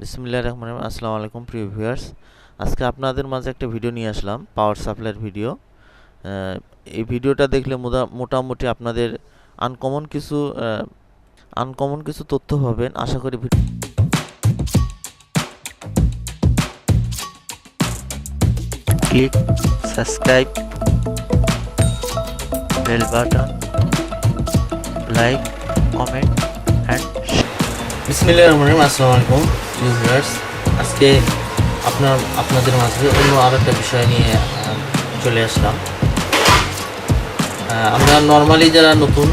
বিসমুল্লাহ রহমান রহিম। আসসালামু আলাইকুম, প্রিয় ভিউয়ার্স আজকে আপনাদের মাঝে একটা ভিডিও নিয়ে আসলাম পাওয়ার সাপ্লাইয়ের ভিডিও এই ভিডিওটা দেখলে মোটামুটি আপনাদের আনকমন কিছু আনকমন কিছু তথ্য পাবেন। আশা করি ভি- click subscribe, bell button, like, comment Rahim, আসসালামু আলাইকুম আজকে আপনার, আপনাদের মাঝে অন্য আরও একটা বিষয় নিয়ে চলে আসলাম। আমরা নর্মালি যারা নতুন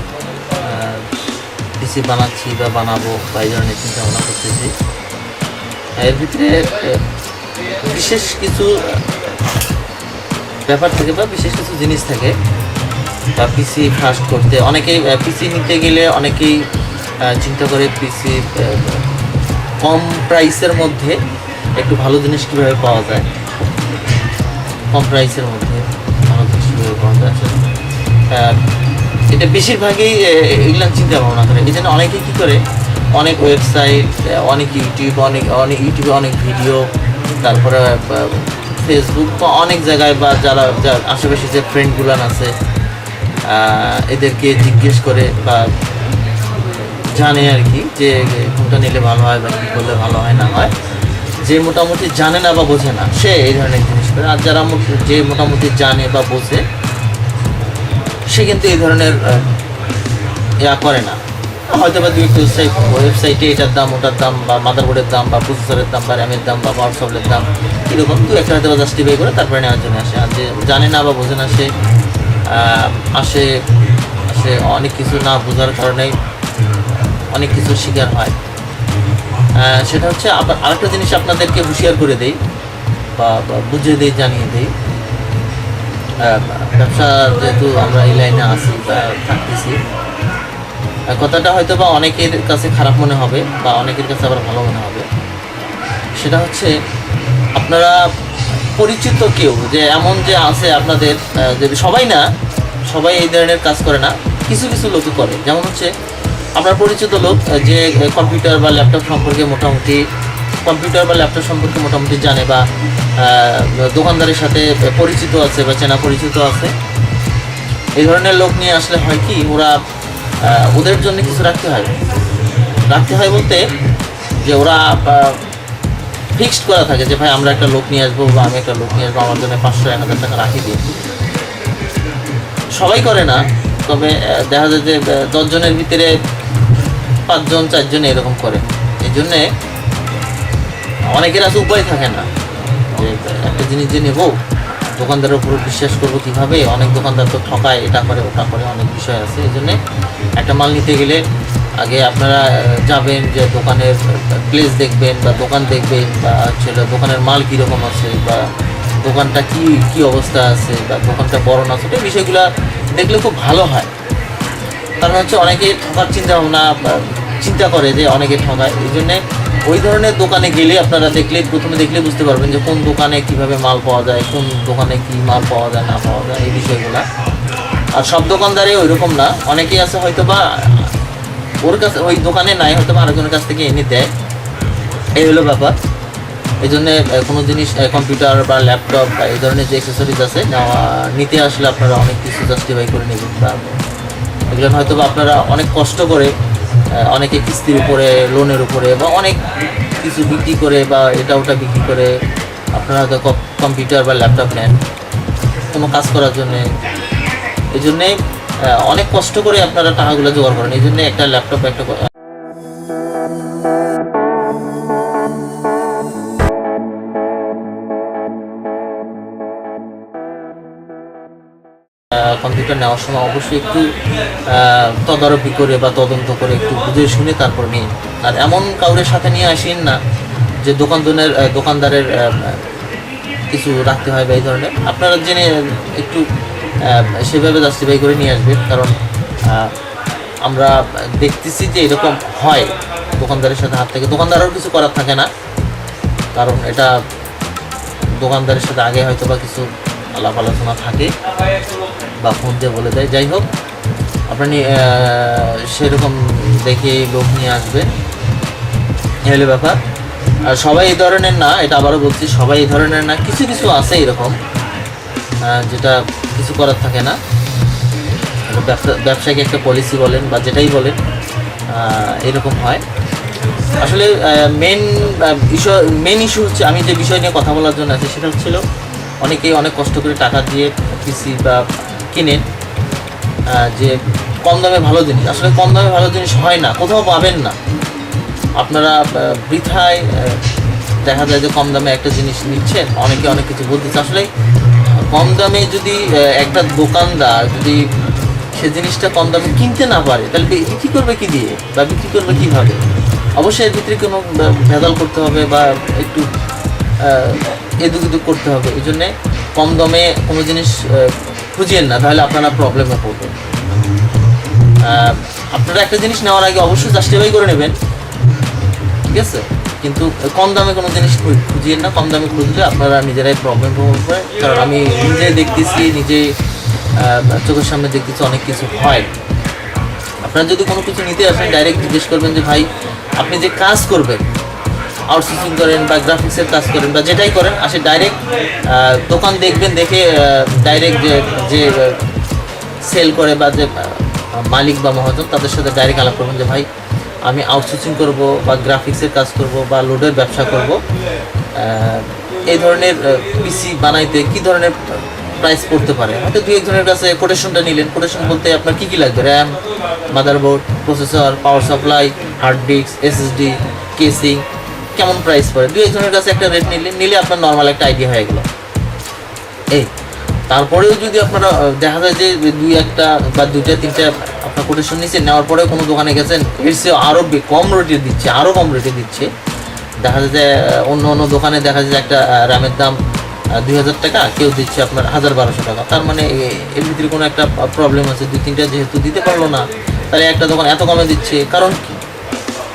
পিসি বানাচ্ছি বা বানাবো বা এই ধরনের চিন্তা ভাবনা করতেছি, এর ভিতরে বিশেষ কিছু ব্যাপার থাকে বা বিশেষ কিছু জিনিস থাকে, বা পিসি ফাস্ট করতে। অনেকেই পিসি নিতে গেলে অনেকেই চিন্তা করে পিসি কম প্রাইসের মধ্যে একটু ভালো জিনিস কীভাবে পাওয়া যায়? কম প্রাইসের মধ্যে ভালো জিনিস কীভাবে পাওয়া যায়? আসলে, এটা বেশিরভাগই এগুলো চিন্তা ভাবনা করে। এই জন্য অনেকে কী করে অনেক ওয়েবসাইট অনেক ইউটিউব অনেক অনেক ইউটিউবে অনেক ভিডিও তারপরে ফেসবুক বা অনেক জায়গায় বা যার আশেপাশে যে ফ্রেন্ডগুলান আছে এদেরকে জিজ্ঞেস করে বা জানে আর কি যে কোনটা নিলে ভালো হয় বা কী করলে ভালো হয়, না হয়। যে মোটামুটি জানে না বা বোঝে না, সে এই ধরনের জিনিস করে। আর যারা যে মোটামুটি জানে বা বোঝে, সে কিন্তু এই ধরনের ইয়া করে না। হয়তো বা দু একটু ওয়েবসাইট ওয়েবসাইটে এটার দাম, ওটার দাম, বা মাদারবোর্ডের দাম, বা প্রসেসরের দাম, বা র্যামের দাম, বা সফলের দাম এরকম দু একটা হয়তো জাস্টিফাই করে তারপরে নেওয়ার জন্য আসে। আর যে জানে না বা বোঝে না, সে আসে আসে অনেক কিছু না বোঝার কারণেই অনেক কিছু শিকার হয়। সেটা হচ্ছে আরেকটা জিনিস আপনাদেরকে হুঁশিয়ার করে দেই বা বুঝিয়ে দেই জানিয়ে দিই। ব্যবসা যেহেতু আমরা এই লাইনে আসি বা থাকতেছি কথাটা হয়তো বা অনেকের কাছে খারাপ মনে হবে বা অনেকের কাছে আবার ভালো মনে হবে। সেটা হচ্ছে আপনারা পরিচিত কেউ যে এমন যে আছে আপনাদের আহ, যে সবাই না সবাই এই ধরনের কাজ করে না কিছু কিছু লোকই করে। যেমন হচ্ছে আপনার পরিচিত লোক যে কম্পিউটার বা ল্যাপটপ সম্পর্কে মোটামুটি কম্পিউটার বা ল্যাপটপ সম্পর্কে মোটামুটি জানে বা দোকানদারের সাথে পরিচিত আছে বা চেনা পরিচিত আছে। এই ধরনের লোক নিয়ে আসলে হয় কি, ওরা ওদের জন্য কিছু রাখতে হয়। রাখতে হয় বলতে যে ওরা ফিক্সড করা থাকে যে, ভাই, আমরা একটা লোক নিয়ে আসব বা আমি একটা লোক নিয়ে আসব, আমার জন্য পাঁচশো, এক হাজার টাকা রাখি দিই সবাই করে না, তবে দেখা যায় যে দশজনের ভিতরে পাঁচজন, চারজন এরকম করে। এই জন্যে অনেকের আছে উপায় থাকে না। যে একটা জিনিস যে নেব, দোকানদারের উপর বিশ্বাস করব কীভাবে? অনেক দোকানদার তো ঠকায়, এটা করে, ওটা করে, অনেক বিষয় আছে। এই জন্যে একটা মাল নিতে গেলে আগে আপনারা যাবেন যে দোকানের প্লেস দেখবেন বা দোকান দেখবেন বা হচ্ছে দোকানের মাল কীরকম আছে বা দোকানটা কি কি অবস্থা আছে বা দোকানটা বড় না ছোটো বিষয়গুলো দেখলে খুব ভালো হয়। কারণ হচ্ছে অনেকে ঠকার চিন্তা ভাবনা চিন্তা করে যে অনেকে ঠকায়। এই জন্যে ওই ধরনের দোকানে গেলে আপনারা দেখলে প্রথমে দেখলে বুঝতে পারবেন যে কোন দোকানে কীভাবে মাল পাওয়া যায়, কোন দোকানে কি মাল পাওয়া যায়, না পাওয়া যায়, এই বিষয়গুলো। আর সব দোকানদারে ওই রকম না। অনেকেই আছে হয়তো বা ওর কাছে, ওই দোকানে নাই হয়তো বা আরেকজনের কাছ থেকে এনে দেয়। এই হলো ব্যাপার। এই জন্যে কোনো জিনিস কম্পিউটার বা ল্যাপটপ বা এই ধরনের যে অ্যাক্সেসরিজ আছে নিতে আসলে আপনারা অনেক কিছু জাস্টিফাই করে নেবেন বা এগুলো হয়তো আপনারা অনেক কষ্ট করে অনেকে কিস্তির উপরে লোনের উপরে বা অনেক কিছু বিক্রি করে বা এটা ওটা বিক্রি করে আপনারা হয়তো কম্পিউটার বা ল্যাপটপ নেন। কোনো কাজ করার জন্যে। এই জন্যে অনেক কষ্ট করে আপনারা টাকাগুলো জোগাড় করেন। এই জন্যে একটা ল্যাপটপ একটা কম্পিউটার নেওয়ার সময় অবশ্যই একটু তদারকি করে বা তদন্ত করে একটু বুঝে শুনে তারপর নিন। আর এমন কাউরের সাথে নিয়ে আসেন না যে দোকানদারের দোকানদারের কিছু রাখতে হয় বা এই ধরনের। আপনারা জেনে একটু সেভাবে জাস্টিফাই করে নিয়ে আসবেন। কারণ আমরা দেখতেছি যে এরকম হয় দোকানদারের সাথে হাত থেকে। দোকানদারেরও কিছু করার থাকে না। কারণ এটা দোকানদারের সাথে আগে হয়তো বা কিছু আলাপ আলোচনা থাকে। বা ফোন দিয়ে বলে দেয়। যাই হোক আপনি সেরকম দেখে লোক নিয়ে আসবে। এই হলো ব্যাপার। আর সবাই এই ধরনের না, এটা আবারও বলছি, সবাই এই ধরনের না, কিছু কিছু আছে এরকম যেটা কিছু করার থাকে না। ব্যবসা, ব্যবসায়িক একটা পলিসি বলেন বা যেটাই বলেন এরকম হয়। আসলে মেন ইস্যু মেন ইস্যু হচ্ছে, আমি যে বিষয় নিয়ে কথা বলার জন্য আছি, সেটা হচ্ছিল, অনেকেই অনেক কষ্ট করে টাকা দিয়ে পিসি বা কিনেন যে কম দামে ভালো জিনিস। আসলে কম দামে ভালো জিনিস হয় না, কোথাও পাবেন না। আপনারা বৃথায় দেখা যায় যে কম দামে একটা জিনিস নিচ্ছেন, অনেকে অনেক কিছু বলতেছে। আসলে কম দামে যদি একটা দোকানদার যদি সে জিনিসটা কম দামে কিনতে না পারে, তাহলে বিক্রি করবে কি দিয়ে? বা বিক্রি করবে কীভাবে? অবশ্যই এর ভিতরে কোনো ভেদাল করতে হবে বা একটু এদুক এদুক করতে হবে। এই জন্যে কম দামে কোনো জিনিস খুঁজিয়েন না, তাহলে আপনারা প্রবলেমে পড়বেন আপনারা একটা জিনিস নেওয়ার আগে অবশ্যই জাস্টিফাই করে নেবেন, ঠিক আছে? কিন্তু কম দামে কোনো জিনিস খুঁজিয়েন না, কম দামে খুঁজলে আপনারা নিজেরাই প্রবলেম হবে কারণ আমি নিজে দেখতেছি, নিজে চোখের সামনে দেখতেছি অনেক কিছু হয়। আপনারা যদি কোনো কিছু নিতে আসেন ডাইরেক্ট জিজ্ঞেস করবেন যে, ভাই, আপনি যে কাজ করবেন আউটসোর্সিং করেন বা গ্রাফিক্সের কাজ করেন বা যেটাই করেন, আসে ডাইরেক্ট দোকান দেখবেন, দেখে ডাইরেক্ট যে যে সেল করে বা যে মালিক বা মহাজন, তাদের সাথে ডাইরেক্ট আলাপ করবেন যে, ভাই, আমি আউটসোর্সিং করব বা গ্রাফিক্সের কাজ করব বা লোডের ব্যবসা করব। এই ধরনের পিসি বানাইতে কি ধরনের প্রাইস পড়তে পারে? হয়তো দু একজনের কাছে কোটেশনটা নিলেন। কোটেশন বলতে আপনার কী কী লাগবে? RAM motherboard processor power supply hard disk SSD casing কেমন প্রাইস পড়ে? দুই একজনের কাছে একটা রেট নিলে নিলে আপনার নর্মাল একটা আইডিয়া হয়ে গেলো। এই, তারপরেও যদি আপনারা দেখা যায় যে দুই একটা বা দুইটা, তিনটা আপনার কোটেশন নিচ্ছেন নেওয়ার পরেও কোনো দোকানে গেছেন, এর চেয়ে আরও কম রেটে দিচ্ছে আরও কম রেটে দিচ্ছে। দেখা যায় যে অন্য অন্য দোকানে দেখা যায় যে একটা র্যামের দাম দুই হাজার টাকা, কেউ দিচ্ছে আপনার হাজার বারোশো টাকা। তার মানে এর ভিতরে কোনো একটা প্রবলেম আছে। দুই, তিনটা যেহেতু দিতে পারল না, তাহলে একটা দোকান এত কমে দিচ্ছে, কারণ কি?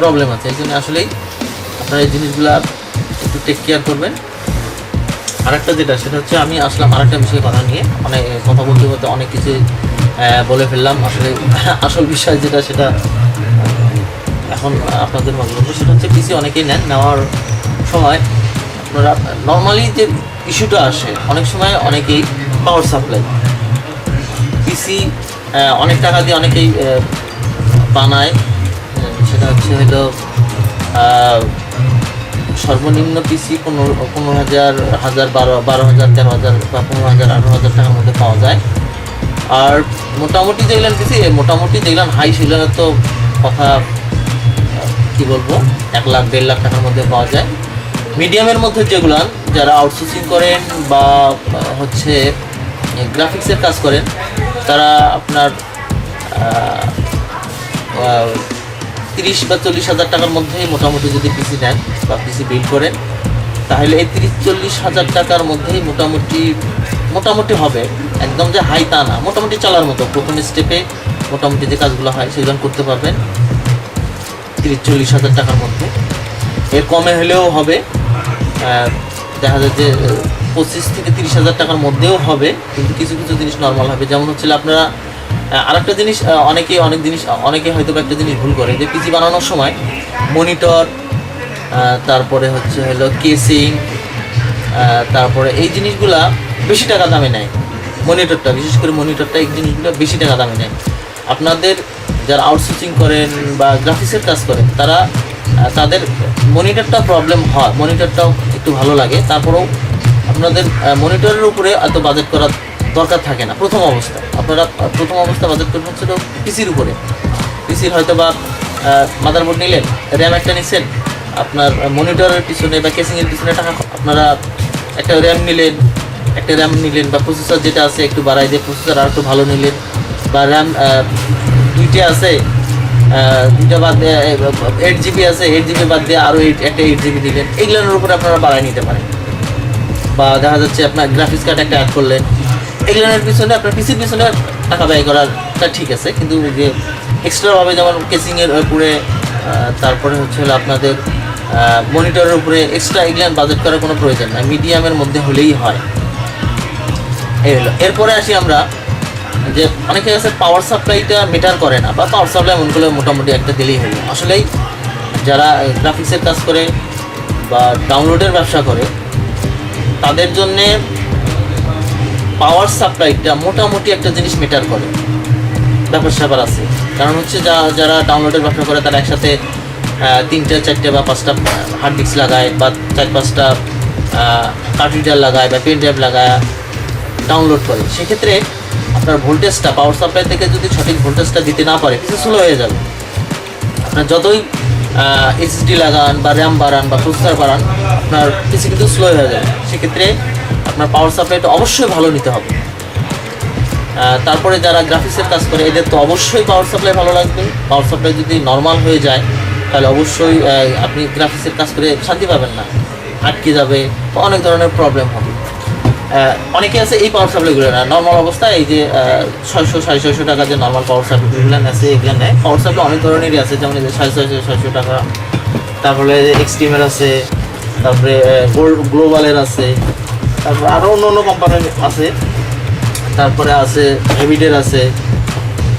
প্রবলেম আছে। এই জন্য আসলেই আপনারা এই জিনিসগুলো একটু টেক কেয়ার করবেন। আরেকটা যেটা সেটা হচ্ছে আমি আসলাম আরেকটা বিষয়ে কথা নিয়ে। অনেক কথা বলতে বলতে অনেক কিছু বলে ফেললাম। আসলে আসল বিষয় যেটা সেটা এখন আপনাদের মাঝে সেটা হচ্ছে পিসি অনেকেই নেন নেওয়ার সময় আপনারা নর্মালি যে ইস্যুটা আসে অনেক সময় অনেকেই পাওয়ার সাপ্লাই পিসি অনেক টাকা দিয়ে অনেকেই বানায়। সেটা হচ্ছে আহ, সর্বনিম্ন পিসি পনেরো পনেরো হাজার হাজার বারো বারো হাজার, তেরো হাজার বা পনেরো হাজার, আঠারো হাজার টাকার মধ্যে পাওয়া যায়। আর মোটামুটি যেগুলান পিসি মোটামুটি যেগুলান হাই সেগুলানের তো কথা কি বলব, এক লাখ, দেড় লাখ টাকার মধ্যে পাওয়া যায়। মিডিয়ামের মধ্যে যেগুলান যারা আউটসোর্সিং করেন বা হচ্ছে গ্রাফিক্সের কাজ করেন, তারা আপনার তিরিশ বা চল্লিশ হাজার টাকার মধ্যে মোটামুটি যদি পিসি নেন বা পিসি বিল করেন, তাহলে এই তিরিশ, চল্লিশ হাজার টাকার মধ্যেই মোটামুটি মোটামুটি হবে। একদম যে হাই তা না, মোটামুটি চলার মতো। প্রথম স্টেপে মোটামুটি যে কাজগুলো হয়, সেগুলো করতে পারবেন তিরিশ, চল্লিশ হাজার টাকার মধ্যে। এর কমে হলেও হবে। দেখা যায় যে, পঁচিশ থেকে তিরিশ হাজার টাকার মধ্যেও হবে, কিন্তু কিছু কিছু জিনিস নর্মাল হবে। যেমন হচ্ছে আপনারা আহ, আরেকটা জিনিস অনেকে অনেক জিনিস অনেকে হয়তো একটা জিনিস ভুল করে যে পিসি বানানোর সময় মনিটর তারপরে হচ্ছে হলো কেসিং তারপরে এই জিনিসগুলা বেশি টাকা দামে নেয়। মনিটরটা বিশেষ করে মনিটরটা এই জিনিসগুলো বেশি টাকা দামে নেয়। আপনাদের যারা আউটসোর্সিং করেন বা গ্রাফিক্সের কাজ করেন তারা তাদের মনিটরটা প্রবলেম হয় মনিটরটাও একটু ভালো লাগে। তারপরেও আপনাদের মনিটরের উপরে এত বাজেট করার দরকার থাকে না, প্রথম অবস্থা। আপনারা প্রথম অবস্থা বাজেট করবেন হচ্ছিল পিসির উপরে। পিসির হয়তো বা মাদারবোর্ড নিলেন র্যাম একটা নিচ্ছেন আপনার মনিটরের পিছনে বা কেসিংয়ের পিছনে টাকা আপনারা একটা র্যাম নিলেন, একটা র্যাম নিলেন বা প্রসেসর যেটা আছে একটু বাড়াই দিয়ে প্রসেসর আর একটু ভালো নিলেন, বা র্যাম দুইটা আছে দুইটা বাদ দিয়ে এইট জিবি আছে এইট জিবি বাদ দিয়ে আরও এইট একটা এইট জিবি দিলেন এইগুলোর উপরে আপনারা বাড়াই নিতে পারেন। বা দেখা যাচ্ছে আপনার গ্রাফিক্স কার্ড একটা অ্যাড করলেন এগুলোর পিছনে, আপনার পিসির পিছনে টাকা ব্যয় করাটা ঠিক আছে, কিন্তু যে এক্সট্রাভাবে যেমন কেসিংয়ের উপরে তারপরে হচ্ছে হলো আপনাদের মনিটরের উপরে এক্সট্রা এগুলান বাজেট করার কোনো প্রয়োজন নাই মিডিয়ামের মধ্যে হলেই হয়। এই হলো। এরপরে আসি আমরা যে অনেকে আছে পাওয়ার সাপ্লাইটা মেটার করে না, বা পাওয়ার সাপ্লাই মনে করলে মোটামুটি একটা দিলেই হলো। আসলেই যারা গ্রাফিক্সের কাজ করে বা ডাউনলোডের ব্যবসা করে, তাদের জন্যে পাওয়ার সাপ্লাইটা মোটামুটি একটা জিনিস মেটার করে। ব্যাপার স্যাপার আছে। কারণ হচ্ছে যা, যারা ডাউনলোডের ব্যবসা করে, তারা একসাথে তিনটে, চারটে বা পাঁচটা হার্ড ডিস্ক লাগায় বা চার, পাঁচটা কার্ড রিডার লাগায় বা পেন ড্রাইভ লাগায় ডাউনলোড করে। সেক্ষেত্রে আপনার ভোল্টেজটা পাওয়ার সাপ্লাই থেকে যদি সঠিক ভোল্টেজটা দিতে না পারে, কিছু স্লো হয়ে যাবে। আপনার যতই এসএসডি লাগান বা র্যাম বাড়ান বা প্রসেসর বাড়ান, আপনার কিছু কিন্তু স্লো হয়ে যাবে। সেক্ষেত্রে আপনার পাওয়ার সাপ্লাইটা অবশ্যই ভালো নিতে হবে। তারপরে যারা গ্রাফিক্সের কাজ করে, এদের তো অবশ্যই পাওয়ার সাপ্লাই ভালো লাগবে। পাওয়ার সাপ্লাই যদি নর্মাল হয়ে যায়, তাহলে অবশ্যই আপনি গ্রাফিক্সের কাজ করে শান্তি পাবেন না। আটকে যাবে বা অনেক ধরনের প্রবলেম হবে। অনেকে আছে এই পাওয়ার সাপ্লাইগুলো না নর্মাল অবস্থায় এই যে ছয়শো, সাড়ে ছয়শো টাকা যে নর্মাল পাওয়ার সাপ্লাইগুলো আছে, এগুলো নেয় পাওয়ার সাপ্লাই অনেক ধরনেরই আছে, যেমন এই যে সাড়ে ছয়শো ছয়শো টাকা। তারপরে এক্সট্রিমের আছে, তারপরে গোল্ড গ্লোবালের আছে। তারপরে আরও অন্য অন্য কোম্পানির আছে। তারপরে আছে হেভিডের আছে।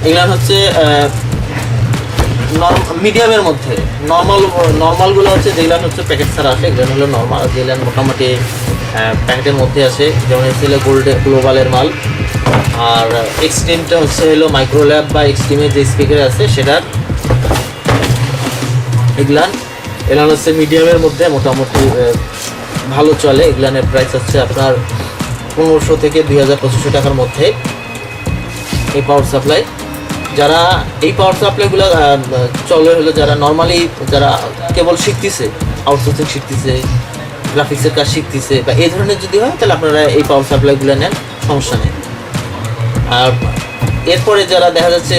এগুলো হচ্ছে মিডিয়ামের মধ্যে। নর্মাল নর্মালগুলো হচ্ছে যেগুলো হচ্ছে প্যাকেট ছাড়া আসে, এগুলো হলো নর্মাল যেগুলো মোটামুটি প্যাকেটের মধ্যে আছে যেমন হচ্ছে গোল্ড গ্লোবালের মাল। আর এক্সট্রিমটা হচ্ছে হলো মাইক্রোল্যাব বা এক্সট্রিমের যে স্পিকার আছে, সেটার এগুলান এগুলান হচ্ছে মিডিয়ামের মধ্যে মোটামুটি ভালো চলে, এগুলানের প্রাইস হচ্ছে আপনার পনেরোশো থেকে দুই হাজার পঁচিশশো টাকার মধ্যে এই পাওয়ার সাপ্লাই যারা এই পাওয়ার সাপ্লাইগুলো চলে হলো যারা নর্মালি যারা কেবল শিখতেছে আউটসোর্সিং শিখতেছে গ্রাফিক্সের কাজ শিখতেছে বা এই ধরনের যদি হয়, তাহলে আপনারা এই পাওয়ার সাপ্লাইগুলো নেন, সমস্যা নেই। আর এরপরে যারা দেখা যাচ্ছে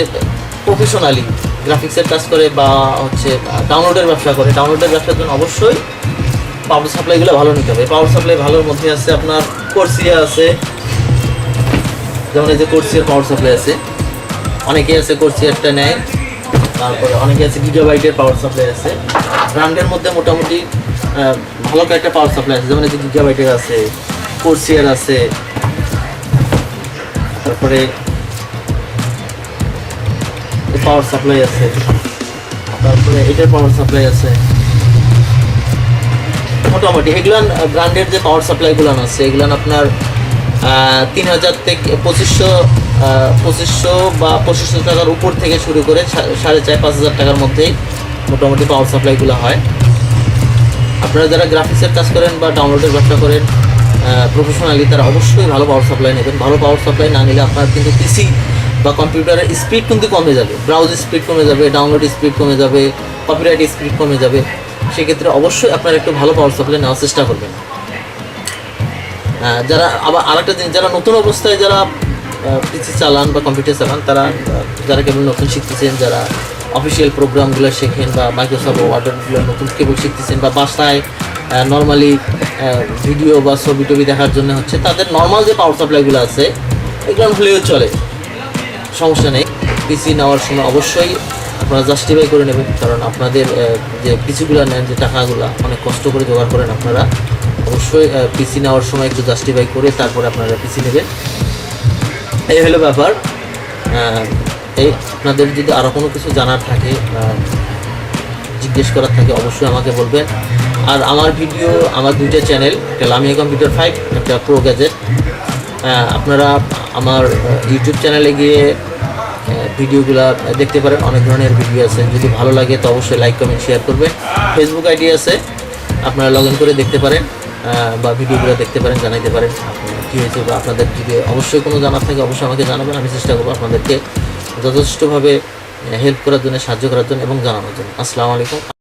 প্রফেশনালি গ্রাফিক্সের কাজ করে বা হচ্ছে ডাউনলোডের ব্যবসা করে ডাউনলোডের ব্যবসার জন্য অবশ্যই পাওয়ার সাপ্লাইগুলো ভালো নিতে হবে। পাওয়ার সাপ্লাই ভালোর মধ্যে আছে আপনার কোর্সিয়া আছে। যেমন এই যে কোর্সিয়ার পাওয়ার সাপ্লাই আছে। অনেকে আছে কোর্সিয়ারটা নেয়। তারপরে অনেকে আছে গিগাবাইটের পাওয়ার সাপ্লাই আছে। ব্র্যান্ডের মধ্যে মোটামুটি ভালো কয়েকটা পাওয়ার সাপ্লাই আছে। যেমন এই যে গিগাবাইটের আছে, কোর্সিয়ার আছে। তারপরে পাওয়ার সাপ্লাই আছে। তারপরে এটার পাওয়ার সাপ্লাই আছে। মোটামুটি এগুলান ব্র্যান্ডের যে পাওয়ার সাপ্লাইগুলো আছে, এগুলান আপনার তিন হাজার থেকে পঁচিশশো পঁচিশশো বা পঁচিশশো টাকার উপর থেকে শুরু করে সাড়ে চার, পাঁচ হাজার টাকার মধ্যেই মোটামুটি পাওয়ার সাপ্লাইগুলো হয়। আপনারা যারা গ্রাফিক্সের কাজ করেন বা ডাউনলোডের ব্যবসা করেন প্রফেশনালি তারা অবশ্যই ভালো পাওয়ার সাপ্লাই নেবেন। ভালো পাওয়ার সাপ্লাই না নিলে আপনার কিন্তু পিসি বা কম্পিউটারের স্পিড কিন্তু কমে যাবে। ব্রাউজ স্পিড কমে যাবে ডাউনলোড স্পিড কমে যাবে কপিরাইট স্পিড কমে যাবে। সেক্ষেত্রে অবশ্যই আপনারা একটু ভালো পাওয়ার সাপ্লাই নেওয়ার চেষ্টা করবেন। যারা আবার আরেকটা জিনিস, যারা নতুন অবস্থায় যারা পিসি চালান বা কম্পিউটার চালান, তারা যারা কেবল নতুন শিখতেছেন, যারা অফিসিয়াল প্রোগ্রামগুলো শেখেন বা মাইক্রোসফট ওয়ার্ডগুলো নতুন কেবল শিখতেছেন বা বাসায় নর্মালি ভিডিও বা ছবি টবি দেখার জন্য হচ্ছে, তাদের নর্মাল যে পাওয়ার সাপ্লাইগুলো আছে, এগুলো হলেও চলে। সমস্যা নেই। পিসি নেওয়ার সময় অবশ্যই আপনারা জাস্টিফাই করে নেবেন, কারণ আপনাদের যে পিসিগুলো নেন, যে টাকাগুলো, অনেক কষ্ট করে জোগাড় করেন আপনারা, অবশ্যই পিসি নেওয়ার সময় একটু জাস্টিফাই করে তারপরে আপনারা পিসি নেবেন। এই হলো ব্যাপার। এই আপনাদের যদি আরও কোনো কিছু জানার থাকে জিজ্ঞেস করার থাকে, অবশ্যই আমাকে বলবেন। আর আমার ভিডিও, আমার দুইটা চ্যানেল একটা লামিয়া কম্পিউটার ফাইভ, একটা প্রো গ্যাজেট। আপনারা আমার ইউটিউব চ্যানেলে গিয়ে ভিডিওগুলো দেখতে পারেন, অনেক ধরনের ভিডিও আছে। যদি ভালো লাগে তো অবশ্যই লাইক কমেন্ট শেয়ার করবেন। ফেসবুক আইডি আছে, আপনারা লগ করে দেখতে পারেন বা ভিডিওগুলো দেখতে পারেন, জানাইতে পারেন। কী হয়েছে বা আপনাদের যদি অবশ্যই কোনো জানার থাকে, অবশ্যই আমাকে জানাবেন। আমি চেষ্টা করব আপনাদেরকে যথেষ্টভাবে হেল্প করার জন্য, সাহায্য করার জন্য এবং জানানোর জন্য। আসসালামু আলাইকুম।